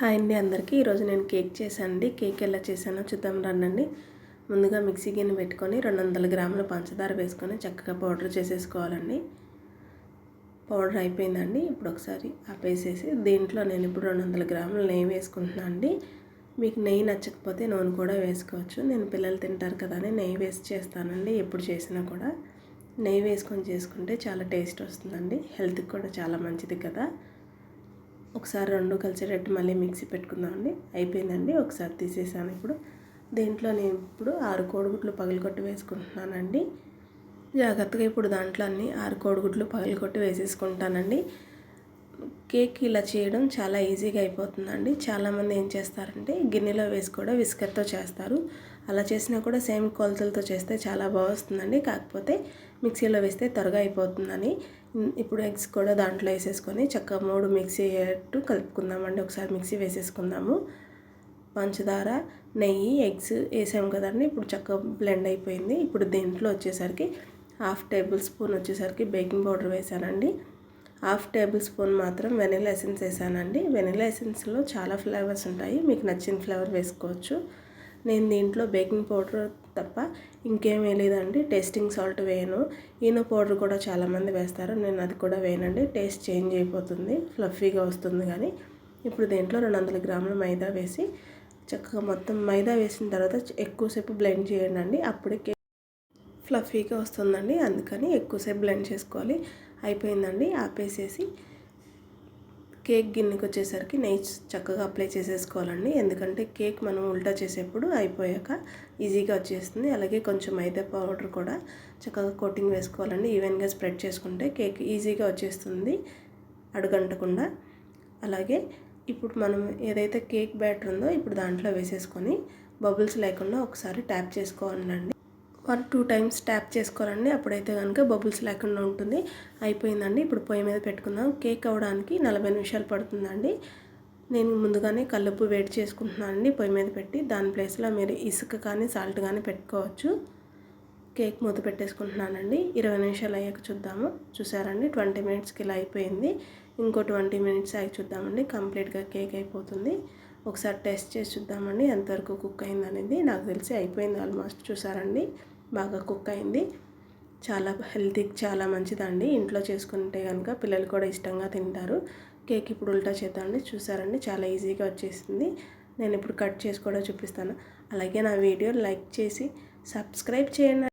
Hi అండి అందరికీ. ఈరోజు నేను కేక్ చేశానండి. కేక్ ఎలా చేశానో చూద్దాం రండి ముందుగా మిక్సీ గిన్నె పెట్టుకొని రెండు వందల గ్రాముల పంచదార వేసుకొని చక్కగా పౌడర్ చేసేసుకోవాలండి. పౌడర్ అయిపోయిందండి. ఇప్పుడు ఒకసారి ఆపేసేసి దీంట్లో నేను ఇప్పుడు రెండు వందల గ్రాముల నెయ్యి వేసుకుంటున్నాను అండి. మీకు నెయ్యి నచ్చకపోతే నూనె కూడా వేసుకోవచ్చు. నేను పిల్లలు తింటారు కదా అని నెయ్యి వేసి చేస్తానండి. ఎప్పుడు చేసినా కూడా. నెయ్యి వేసుకొని చేసుకుంటే చాలా టేస్ట్ వస్తుందండి. హెల్త్కి కూడా చాలా మంచిది కదా. ఒకసారి రెండు కలిసేటట్టు మళ్ళీ మిక్సీ పెట్టుకుందామండి. అయిపోయిందండి. ఒకసారి తీసేసాను ఇప్పుడు. దీంట్లో నేను ఇప్పుడు ఆరు కోడిగుడ్లు పగలగొట్టి వేసుకుంటున్నానండి. జాగ్రత్తగా ఇప్పుడు దాంట్లో అన్ని ఆరు కోడిగుడ్లు పగలగొట్టి వేసేసుకుంటానండి. కేక్ ఇలా చేయడం చాలా ఈజీగా అయిపోతుందండి. చాలామంది ఏం చేస్తారంటే గిన్నెలో వేసి కూడా విస్కర్తో చేస్తారు. అలా చేసినా కూడా సేమ్ కొలతలతో చేస్తే చాలా బాగా వస్తుందండి. కాకపోతే మిక్సీలో వేస్తే త్వరగా అయిపోతుందని. ఇప్పుడు ఎగ్స్ కూడా దాంట్లో వేసేసుకొని చక్కగా మూడు మిక్సీ అయ్యేట్టు కలుపుకుందామండి. ఒకసారి మిక్సీ వేసేసుకుందాము. పంచదార నెయ్యి ఎగ్స్ వేసాము కదండి. ఇప్పుడు చక్కగా బ్లెండ్ అయిపోయింది. ఇప్పుడు దీంట్లో వచ్చేసరికి హాఫ్ టేబుల్ స్పూన్ వచ్చేసరికి బేకింగ్ పౌడర్ వేసానండి. హాఫ్ టేబుల్ స్పూన్ మాత్రం వెనిలా ఎసెన్స్ వేసానండి. వెనిలా ఎసెన్స్లో చాలా ఫ్లేవర్స్ ఉంటాయి. మీకు నచ్చిన ఫ్లేవర్ వేసుకోవచ్చు. నేను దీంట్లో బేకింగ్ పౌడర్ తప్ప ఇంకేం వేయలేదండి టేస్టింగ్ సాల్ట్ వేయను. ఈనో పౌడర్ కూడా చాలామంది వేస్తారు. నేను అది కూడా వేయనండి. టేస్ట్ చేంజ్ అయిపోతుంది. ఫ్లఫీగా వస్తుంది కానీ. ఇప్పుడు దీంట్లో రెండు వందల గ్రాముల మైదా వేసి చక్కగా మొత్తం మైదా వేసిన తర్వాత ఎక్కువసేపు బ్లెండ్ చేయండి అండి అప్పటికే ఫ్లఫీగా వస్తుందండి. అందుకని ఎక్కువసేపు బ్లెండ్ చేసుకోవాలి. అయిపోయిందండి. ఆపేసేసి కేక్ గిన్నెకి వచ్చేసరికి నెయ్యి చక్కగా అప్లై చేసేసుకోవాలండి. ఎందుకంటే కేక్ మనం ఉల్టా చేసేప్పుడు అయిపోయాక ఈజీగా వచ్చేస్తుంది. అలాగే కొంచెం మైదా పౌడర్ కూడా చక్కగా కోటింగ్ వేసుకోవాలండి. ఈవెన్గా స్ప్రెడ్ చేసుకుంటే కేక్ ఈజీగా వచ్చేస్తుంది అడుగంటకుండా. అలాగే ఇప్పుడు మనం ఏదైతే కేక్ బ్యాటర్ ఉందో ఇప్పుడు దాంట్లో వేసేసుకొని బబుల్స్ లేకుండా ఒకసారి ట్యాప్ చేసుకోవాలండి. వన్ టూ టైమ్స్ ట్యాప్ చేసుకోవాలండి. అప్పుడైతే కనుక బబుల్స్ లేకుండా ఉంటుంది. అయిపోయిందండి. ఇప్పుడు పొయ్యి మీద పెట్టుకుందాం. కేక్ అవ్వడానికి నలభై నిమిషాలు పడుతుందండి. నేను ముందుగానే కల్లుప్పు వేడి చేసుకుంటున్నానండి. పొయ్యి మీద పెట్టి దాని ప్లేస్లో మీరు ఇసుక కానీ సాల్ట్ కానీ పెట్టుకోవచ్చు. కేక్ మూత పెట్టేసుకుంటున్నానండి. ఇరవై నిమిషాలు అయ్యాక చూద్దాము. చూసారండి? ట్వంటీ మినిట్స్కి ఇలా అయిపోయింది. ఇంకో ట్వంటీ మినిట్స్ అయ్యి చూద్దామండి. కంప్లీట్గా కేక్ అయిపోతుంది. ఒకసారి టెస్ట్ చేసి చూద్దామండి ఎంతవరకు కుక్ అయింది అనేది నాకు తెలిసి అయిపోయింది ఆల్మోస్ట్. చూసారండి? బాగా కుక్ అయింది. చాలా హెల్తీకి చాలా మంచిదండి. ఇంట్లో చేసుకుంటే కనుక పిల్లలు కూడా ఇష్టంగా తింటారు. కేక్ ఇప్పుడు ఉల్టా చేద్దామండి చూసారండి? చాలా ఈజీగా వచ్చేసింది. నేను ఇప్పుడు కట్ చేసి కూడా చూపిస్తాను. అలాగే నా వీడియో లైక్ చేసి సబ్స్క్రైబ్ చేయండి.